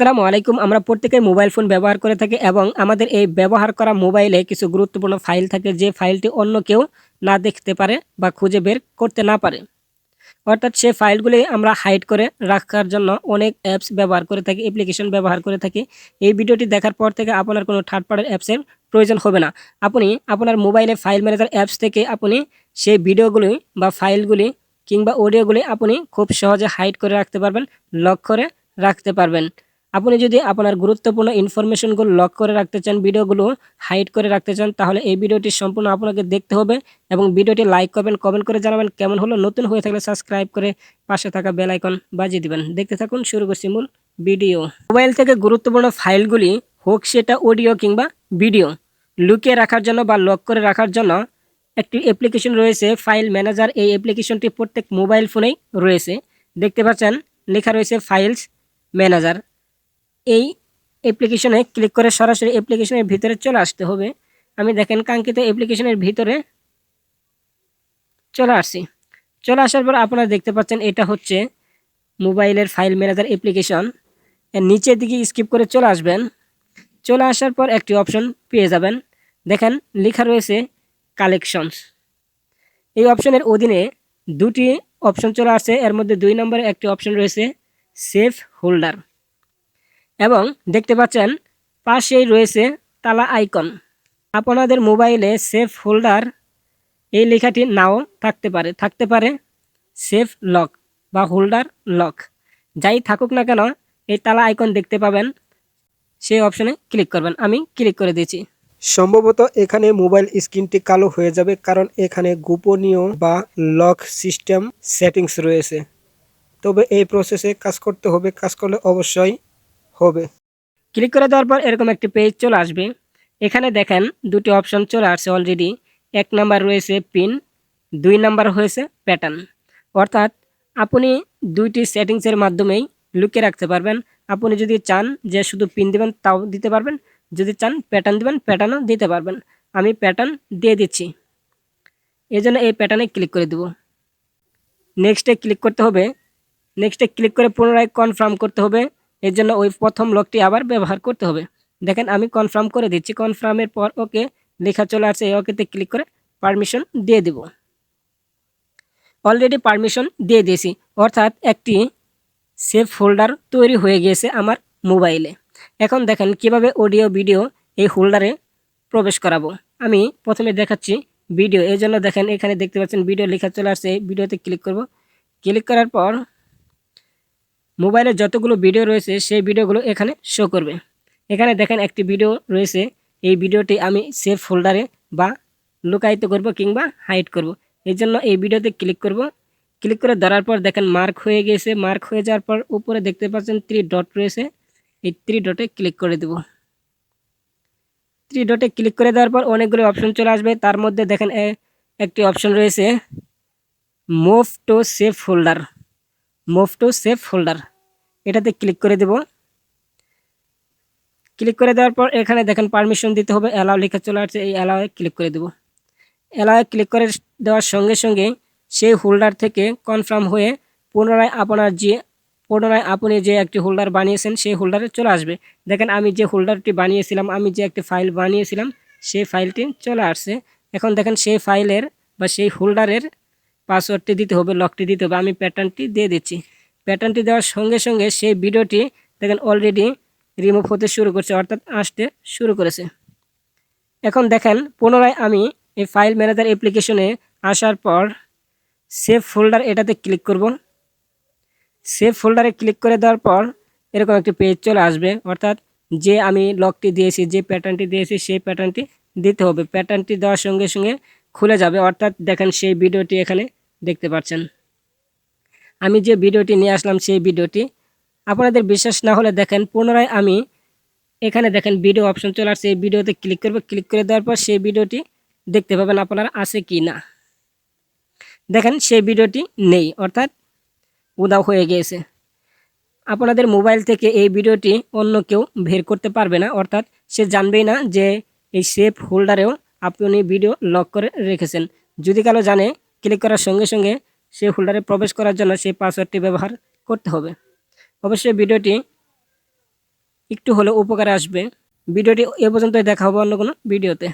আসসালামু আলাইকুম। আমরা প্রত্যেকে মোবাইল ফোন ব্যবহার করে থাকি এবং আমাদের এই ব্যবহার করা মোবাইলে কিছু গুরুত্বপূর্ণ ফাইল থাকে যে ফাইলটি অন্য কেউ না দেখতে পারে বা খুঁজে বের করতে না পারে। অর্থাৎ সেই ফাইলগুলি আমরা হাইড করে রাখার জন্য অনেক অ্যাপস ব্যবহার করে থাকি, অ্যাপ্লিকেশন ব্যবহার করে থাকি। এই ভিডিওটি দেখার পর থেকে আপনার কোনো থার্ড পার্টির অ্যাপসের প্রয়োজন হবে না। আপনি আপনার মোবাইলে ফাইল ম্যানেজার অ্যাপস থেকে আপনি সেই ভিডিওগুলি বা ফাইলগুলি কিংবা অডিওগুলি আপনি খুব সহজে হাইড করে রাখতে পারবেন, লক করে রাখতে পারবেন। আপনি যদি আপনার গুরুত্বপূর্ণ ইনফরমেশনগুলো লক করে রাখতে চান, ভিডিওগুলো হাইড করে রাখতে চান, তাহলে এই ভিডিওটি সম্পূর্ণ আপনাকে দেখতে হবে এবং ভিডিওটি লাইক করবেন, কমেন্ট করে জানাবেন কেমন হলো, নতুন হয়ে থাকলে সাবস্ক্রাইব করে পাশে থাকা বেল আইকন বাজিয়ে দিবেন। দেখতে থাকুন, শুরু করছি মূল ভিডিও। মোবাইল থেকে গুরুত্বপূর্ণ ফাইলগুলি হোক সেটা অডিও কিংবা ভিডিও লুকিয়ে রাখার জন্য বা লক করে রাখার জন্য একটি অ্যাপ্লিকেশন রয়েছে, ফাইল ম্যানেজার। এই অ্যাপ্লিকেশনটি প্রত্যেক মোবাইল ফোনেই রয়েছে। দেখতে পাচ্ছেন, লেখা রয়েছে ফাইলস ম্যানেজার। এই অ্যাপ্লিকেশনে ক্লিক করে সরাসরি অ্যাপ্লিকেশনের ভিতরে চলে আসতে হবে। আমি দেখেন কাঙ্ক্ষিত অ্যাপ্লিকেশনের ভিতরে চলে আসছি। চলে আসার পর আপনারা দেখতে পাচ্ছেন এটা হচ্ছে মোবাইলের ফাইল ম্যানেজার অ্যাপ্লিকেশন এর নিচের দিকে স্কিপ করে চলে আসবেন। চলে আসার পর একটি অপশন পেয়ে যাবেন। দেখেন লেখা রয়েছে কালেকশনস এই অপশনের অধীনে দুটি অপশন চলে আসছে। এর মধ্যে দুই নম্বরে একটি অপশন রয়েছে সেফ হোল্ডার এবং দেখতে পাচ্ছেন, পাশেই রয়েছে তালা আইকন। আপনাদের মোবাইলে সেফ হোল্ডার এই লেখাটি নাও থাকতে পারে থাকতে পারে সেফ লক বা হোল্ডার লক। যাই থাকুক না কেন, এই তালা আইকন দেখতে পাবেন, সেই অপশনে ক্লিক করবেন। আমি ক্লিক করে দিয়েছি। সম্ভবত এখানে মোবাইল স্ক্রিনটি কালো হয়ে যাবে, কারণ এখানে গোপনীয় বা লক সিস্টেম সেটিংস রয়েছে। তবে এই প্রসেসে কাজ করতে হবে, কাজ করলে অবশ্যই হবে। ক্লিক করে দেওয়ার পর এরকম একটি পেজ চলে আসবে। এখানে দেখেন দুটি অপশন চলে আসছে অলরেডি এক নাম্বার রয়েছে পিন দুই নাম্বার হয়েছে প্যাটার্ন অর্থাৎ আপনি দুইটি সেটিংসের মাধ্যমেই লুকিয়ে রাখতে পারবেন। আপনি যদি চান যে শুধু পিন দিবেন, তাও দিতে পারবেন। যদি চান প্যাটার্ন দিবেন প্যাটার্নও দিতে পারবেন। আমি প্যাটার্ন দিয়ে দিচ্ছি। এই জন্য এই প্যাটার্নে ক্লিক করে দেব। নেক্সটে ক্লিক করতে হবে। নেক্সটে ক্লিক করে পুনরায় কনফার্ম করতে হবে। এর জন্য ওই প্রথম লকটি আবার ব্যবহার করতে হবে। দেখেন, আমি কনফার্ম করে দিচ্ছি। কনফার্মের পর ওকে লেখা চলে আসছে। ওকেতে ক্লিক করে পারমিশন দিয়ে দেব। অলরেডি পারমিশন দিয়ে দিয়েছি। অর্থাৎ একটি সেভ ফোল্ডার তৈরি হয়ে গিয়েছে আমার মোবাইলে এখন দেখেন, কীভাবে অডিও ভিডিও এই হোল্ডারে প্রবেশ করাবো। আমি প্রথমে দেখাচ্ছি ভিডিও এই জন্য দেখেন, এখানে দেখতে পাচ্ছেন ভিডিও লেখা চলে আসছে। ভিডিওতে ক্লিক করব। ক্লিক করার পর মোবাইলে যতগুলো ভিডিও রয়েছে, সেই ভিডিওগুলো এখানে শো করবে। এখানে দেখেন একটি ভিডিও রয়েছে। এই ভিডিওটি আমি সেভ ফোল্ডারে বা লুকায়িত করব কিংবা হাইড করব। এই জন্য এই ভিডিওতে ক্লিক করব। ক্লিক করে ধরার পর দেখেন মার্ক হয়ে গেছে। মার্ক হয়ে যাওয়ার পর উপরে দেখতে পাচ্ছেন থ্রি ডট রয়েছে। এই থ্রি ডটে ক্লিক করে দেব। থ্রি ডটে ক্লিক করে দেওয়ার পর অনেকগুলো অপশন চলে আসবে। তার মধ্যে দেখেন একটি অপশন রয়েছে। Move to save folder move to save folder এটাতে ক্লিক করে দেব। ক্লিক করে দেওয়ার পর এখানে দেখেন পারমিশন দিতে হবে অ্যালাও লেখা চলে আসছে, এই অ্যালাওয়ে ক্লিক করে দেব। অ্যালাওয়ে ক্লিক করে দেওয়ার সঙ্গে সঙ্গে সেই হোল্ডার থেকে কনফার্ম হয়ে পুনরায় আপনার যে, পুনরায় আপনি যে একটি হোল্ডার বানিয়েছেন, সেই হোল্ডারে চলে আসবে। দেখেন আমি যে হোল্ডারটি বানিয়েছিলাম, আমি যে একটি ফাইল বানিয়েছিলাম, সেই ফাইলটি চলে আসছে। এখন দেখেন সেই ফাইলের বা সেই হোল্ডারের পাসওয়ার্ডটি দিতে হবে লকটি দিতে হবে, আমি প্যাটার্নটি দিয়ে দিচ্ছি। প্যাটার্নটি দেওয়ার সঙ্গে সঙ্গে সেই ভিডিওটি দেখেন অলরেডি রিমুভ হতে শুরু করছে, অর্থাৎ আসতে শুরু করেছে। এখন দেখেন, পুনরায় আমি এই ফাইল ম্যানেজার অ্যাপ্লিকেশনে আসার পর সেভ ফোল্ডার এটাতে ক্লিক করব। সেভ ফোল্ডারে ক্লিক করে দেওয়ার পর এরকম একটি পেজ চলে আসবে, অর্থাৎ যে আমি লকটি দিয়েছি, যে প্যাটার্নটি দিয়েছি, সেই প্যাটার্নটি দিতে হবে। প্যাটার্নটি দেওয়ার সঙ্গে সঙ্গে খুলে যাবে, অর্থাৎ দেখেন সেই ভিডিওটি এখানে দেখতে পাচ্ছেন। আমি যে ভিডিওটি নিয়ে আসলাম সেই ভিডিওটি, আপনাদের বিশ্বাস না হলে দেখেন, পুনরায় আমি এখানে দেখেন ভিডিও অপশন চলে আসছে। এই ভিডিওতে ক্লিক করব, ক্লিক করে দেওয়ার পর সেই ভিডিওটি দেখতে পাবেন আপনারা আছে কি না। দেখেন সেই ভিডিওটি নেই, অর্থাৎ উদাও হয়ে গিয়েছে। আপনাদের মোবাইল থেকে এই ভিডিওটি অন্য কেউ বের করতে পারবে না, অর্থাৎ সে জানবেই না যে এই সেভ হোল্ডারেও আপনি ভিডিও লক করে রেখেছেন। যদি কালো জানে, ক্লিক করার সঙ্গে সঙ্গে সেই হোল্ডারে প্রবেশ করার জন্য সেই পাসওয়ার্ডটি ব্যবহার করতে হবে। অবশ্যই ভিডিওটি একটু হলেও উপকারে আসবে। ভিডিওটি এ পর্যন্তই দেখা হবে অন্য কোনো ভিডিওতে।